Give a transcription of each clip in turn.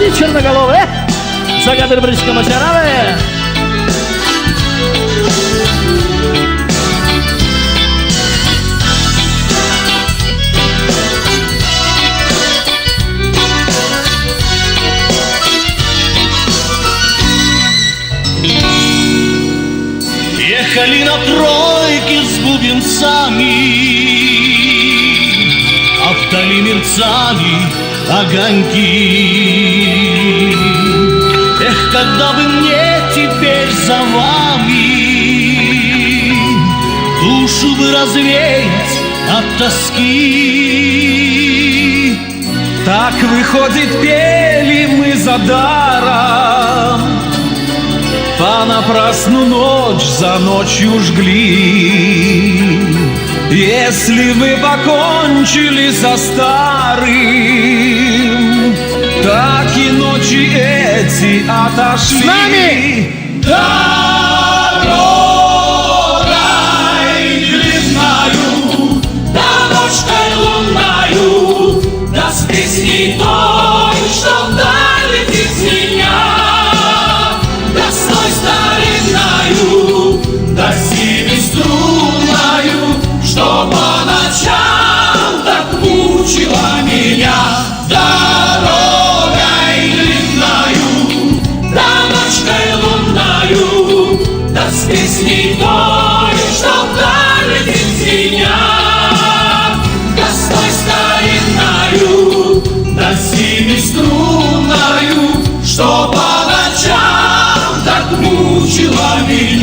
Ради черноголовы, э! Загадыр бричка мачаралы. Ехали на тройке с бубенцами, а вдали мерцали огоньки. Эх, когда бы мне теперь за вами душу бы развеять от тоски. Так выходит, пели мы за даром, Понапрасну ночь за ночью жгли. Если вы покончили за старый Люди эти отошли. С нами! Да!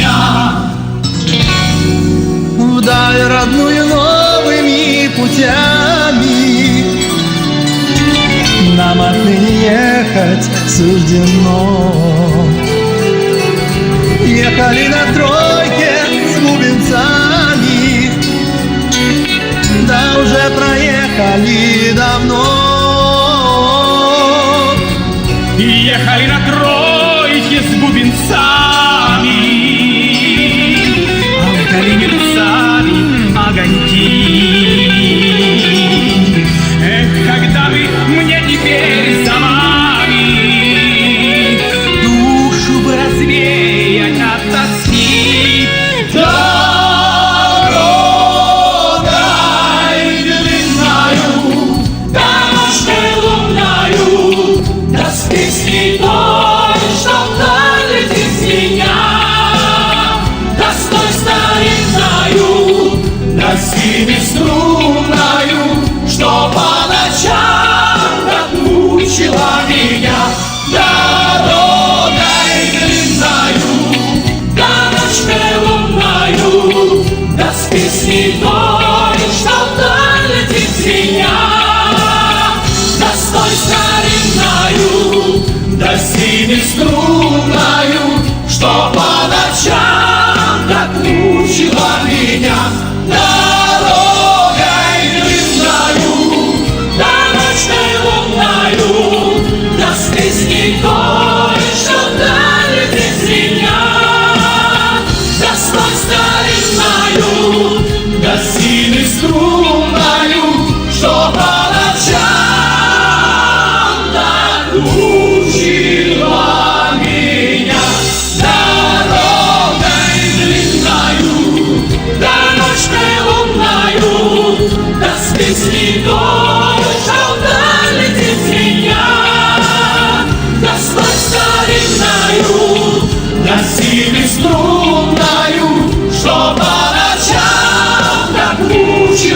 меня Вдаль родную новыми путями. Нам отныне ехать суждено. Ехали на тройке с бубенцами. Да уже проехали давно. Ехали на тройке с бубенцами. Bracia, tak musi